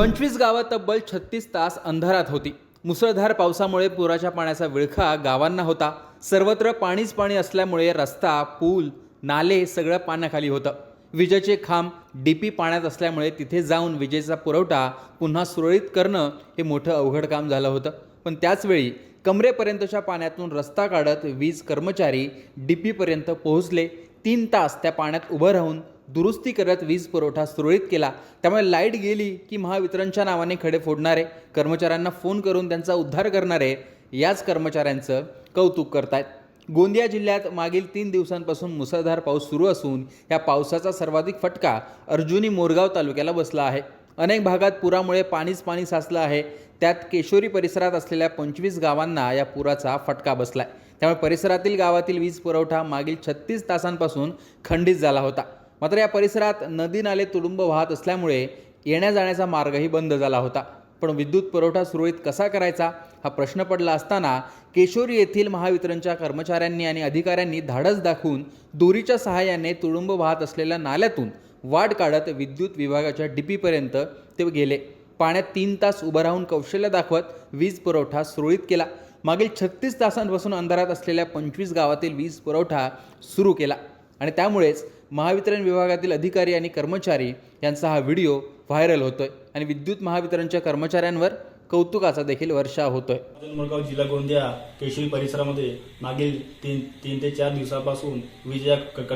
पंचवीस गावं तब्बल छत्तीस तास अंधारात होती. मुसळधार पावसामुळे पुराच्या पाण्याचा विळखा गावांना होता. सर्वत्र पाणीच पाणी असल्यामुळे रस्ता पूल नाले सगळं पाण्याखाली होतं. विजेचे खांब डीपी पाण्यात असल्यामुळे तिथे जाऊन विजेचा पुरवठा पुन्हा सुरळीत करणं हे मोठं अवघड काम झालं होतं. पण त्याचवेळी कमरेपर्यंतच्या पाण्यातून रस्ता काढत वीज कर्मचारी डीपीपर्यंत पोहोचले. तीन तास त्या पाण्यात उभं राहून दुरुस्ती करत वीज पुरवठा सुरळीत केला. त्यामुळे लाइट गेली की महावितरणच्या नावाने खडे फोडणारे कर्मचाऱ्यांना फोन करून त्यांचा उद्धार करणारे याच कर्मचाऱ्यांचं कौतुक करतायत. गोंदिया जिल्ह्यात मागील तीन दिवसांपासून मुसळधार पाऊस सुरू असून या पावसाचा सर्वाधिक फटका अर्जुनी मोरगाव तालुक्याला बसला आहे. अनेक भागात पुरामुळे पाणीच पाणी साचलं आहे. त्यात केशोरी परिसरात असलेल्या पंचवीस गावांना या पुराचा फटका बसला आहे त्यामुळे परिसरातील गावातील वीज पुरवठा मागील छत्तीस तासांपासून खंडित झाला होता. मात्र या परिसरात नदी नाले तुडुंब वाहत असल्यामुळे येण्या जाण्याचा मार्गही बंद झाला होता. पण विद्युत पुरवठा सुरळीत कसा करायचा हा प्रश्न पडला असताना केशोरी येथील महावितरणच्या कर्मचाऱ्यांनी आणि अधिकाऱ्यांनी धाडस दाखवून दोरीच्या सहाय्याने तुडुंब वाहत असलेल्या नाल्यातून वाट काढत विद्युत विभागाच्या डीपीपर्यंत ते गेले. पाण्यात तीन तास उभं राहून कौशल्य दाखवत वीज पुरवठा सुरळीत केला. मागील छत्तीस तासांपासून अंधारात असलेल्या पंचवीस गावातील वीज पुरवठा सुरू केला. आणि त्यामुळेच महावितरण विभागातील अधिकारी आणि कर्मचारी यांचा हा व्हिडिओ व्हायरल होतोय. आणि विद्युत महावितरणच्या कर्मचाऱ्यांवर कौतुकाचा देखील वर्षा होतोय. अर्जुन जिल्हा गोंदिया केशरी परिसरामध्ये मागील तीन तीन ते चार दिवसापासून विजया क-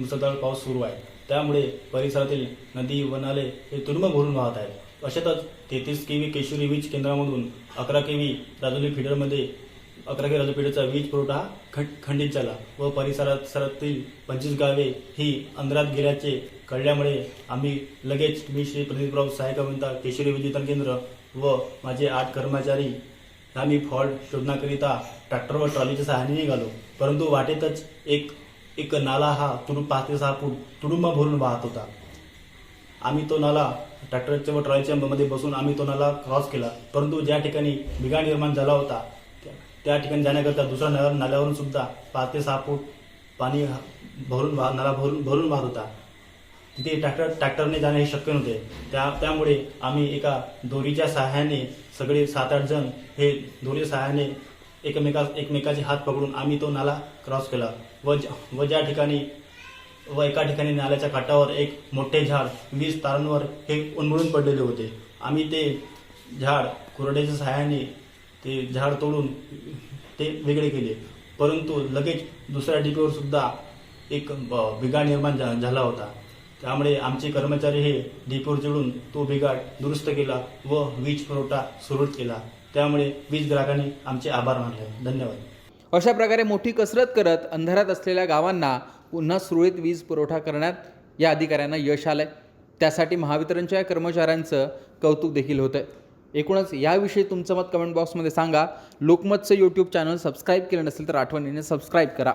मुसळधार पाऊस सुरू आहे. त्यामुळे परिसरातील नदी व नाले हे तुडुंब भरून वाहत आहेत. अशातच तेहतीस केवी केशरी वीज केंद्रामधून अकरा केवी राजोली फिडरमध्ये अकरा किलो राजोली वीज पुरवठा खंडित झाला व परिसरात सरातील पंचवीस गावे ही अंधारात गेल्याचे कळल्यामुळे आम्ही लगेच मी श्री प्रदीपराव सहाय्यक अभियंता केशरी विद्युतन केंद्र व माझे आठ कर्मचारी आम्ही फॉल्ट शोधण्याकरिता ट्रॅक्टर व ट्रॉलीच्या सहाय्याने निघालो. परंतु वाटेतच एक एक नाला हा तुडू पाच ते सहा फूट तुडुंबा भरून वाहत होता. आम्ही तो नाला ट्रॅक्टरच्या व ट्रॉलीच्या मध्ये बसून आम्ही तो नाला क्रॉस केला. परंतु ज्या ठिकाणी बिघाड निर्माण झाला होता त्या- ठिकाणी जाण्याकरता दुसऱ्या नाल्या नाल्यावरून सुद्धा पाच ते सहा फूट पाणी भरून भा नाला भरून भरून वाहत होता. तिथे ट्रॅक्टर ट्रॅक्टरने जाणे हे शक्य नव्हते. त्या त्यामुळे आम्ही एका दोरीच्या सहाय्याने सगळे सात आठ जण हे दोरीच्या सहाय्याने एकमेका एकमेकाचे हात पकडून आम्ही तो नाला क्रॉस केला. व व ज्या ठिकाणी व एका ठिकाणी नाल्याच्या काठावर एक मोठे झाड वीज तारांवर हे उन्मळून पडलेले होते. आम्ही ते झाड कुरड्याच्या सहाय्याने ते झाड तोडून ते वेगळे केले. परंतु लगेच दुसऱ्या डिपीवर सुद्धा एक ब- बिघाड निर्माण झा- झाला होता. त्यामुळे आमचे कर्मचारी हे डिपीवर चढून तो बिघाड दुरुस्त केला व वीज पुरवठा सुरळीत केला. त्यामुळे वीज ग्राहकांनी आमचे आभार मानले. धन्यवाद. अशा प्रकारे मोठी कसरत करत अंधारात असलेल्या गावांना पुन्हा सुरळीत वीज पुरवठा करण्यात या अधिकाऱ्यांना यश आलंय. त्यासाठी महावितरणच्या कर्मचाऱ्यांचं कौतुक देखील होतंय. एकूणच याविषयी तुमचं मत कमेंट बॉक्समध्ये सांगा. लोकमतचं यूट्यूब चॅनल सबस्क्राईब केलं नसेल तर आठवणीने सबस्क्राईब करा.